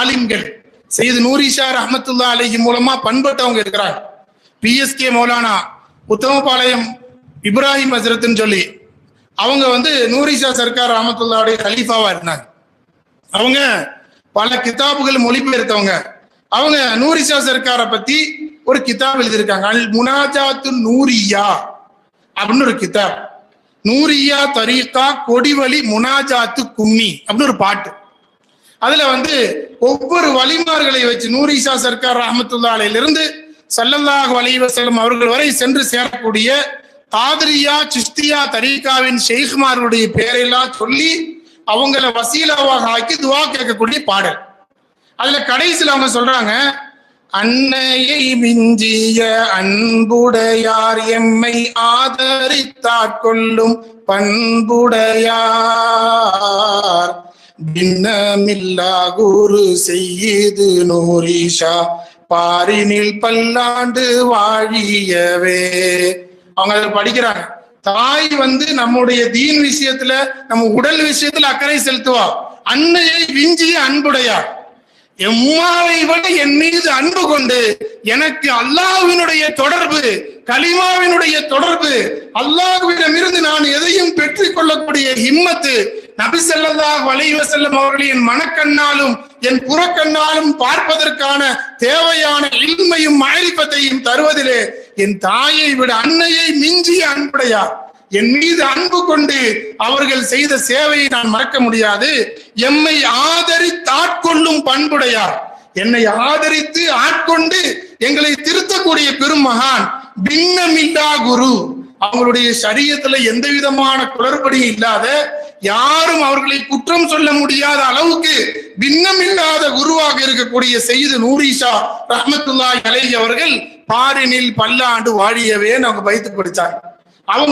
ஆலிம்கள் செய்து நூரிஷா ரஹமத்துல்லா அலிஹி மூலமா பண்பட்டவங்க இருக்கிறாங்க பிஎஸ்கே மௌலானா உத்தமபாளையம் இப்ராஹிம் ஹசரத்னு சொல்லி அவங்க வந்து நூரிஷா சர்க்கார் ரஹமத்துல்லாவுடைய கலீஃபாவா இருந்தாங்க. அவங்க பல கிதாபுகள் மொழிபெயர்த்தவங்க. அவங்க நூரிஷா சர்க்காரை பத்தி ஒரு கிதாப் எழுதியிருக்காங்க. அல் முனாஜாத்து நூரியா அப்படின்னு ஒரு கிதாப். நூரியா தரீகா கொடிவழி முனாஜாத்து கும்மி அப்படின்னு ஒரு பாட்டு. அதுல வந்து ஒவ்வொரு வழிமார்களை வச்சு நூரிஷா சர்க்கார் ரஹமத்துல்லாலையிலிருந்து சல்லல்லாஹ் சல்லல்லாஹு அலைஹி அவர்கள் வரை சென்று சேரக்கூடிய தாதிரியா சிஸ்தியா தரீகாவின் ஷெய்குமார்களுடைய பெயரெல்லாம் சொல்லி அவங்கள வசீலாவாக ஆக்கி துவா கேட்கக்கூடிய பாடல். அதுல கடைசியில் அவங்க சொல்றாங்க அன்னையை மிஞ்சிய அன்புடையார் எம்மை ஆதரித்தாட்கொள்ளும் பண்புடையார். பின்னமில்லா குரு செய்யுது நூரிஷா. பாரினில் பல்லாண்டு வாழியவே. அவங்க அதில் படிக்கிறாங்க. தாய் வந்து நம்முடைய தீன் விஷயத்துல நம்ம உடல் விஷயத்துல அக்கறை செலுத்துவா. அன்னையை விஞ்சிய அன்புடையார். எம்மாவை விட என் மீது அன்பு கொண்டு எனக்கு அல்லாஹ்வினுடைய தொடர்பு கலிமாவினுடைய தொடர்பு அல்லாஹ்விடம் இருந்து நான் எதையும் பெற்றுக் கொள்ளக்கூடிய ஹிம்மத்து நபி ஸல்லல்லாஹு அலைஹி வஸல்லம் என் மனக்கண்ணாலும் என் புறக்கண்ணாலும் பார்ப்பதற்கான தேவையான இல்மையும் மாரிப்பத்தையும் தருவதிலே என் தாயை விட அன்னையை மிஞ்சிய அன்புடையார். என் மீது அன்பு கொண்டு அவர்கள் செய்த சேவையை நான் மறக்க முடியாது. எம்மை ஆதரித்தாட்கொள்ளும் பண்புடையார். என்னை ஆதரித்து ஆட்கொண்டு எங்களை திருத்தக்கூடிய பெருமகான் பின்னமில்லா குரு. அவங்களுடைய சரீரத்துல எந்த விதமான குளறுபடியும் இல்லாத யாரும் அவர்களை குற்றம் சொல்ல முடியாத அளவுக்கு பின்னமில்லாத குருவாக இருக்கக்கூடிய செய்து நூரிஷா ரஹமத்துல்லா அலைஹி அவர்கள் பாரினில் பல்லாண்டு வாழியவே அவங்க வைத்து படிச்சாங்க அவங்க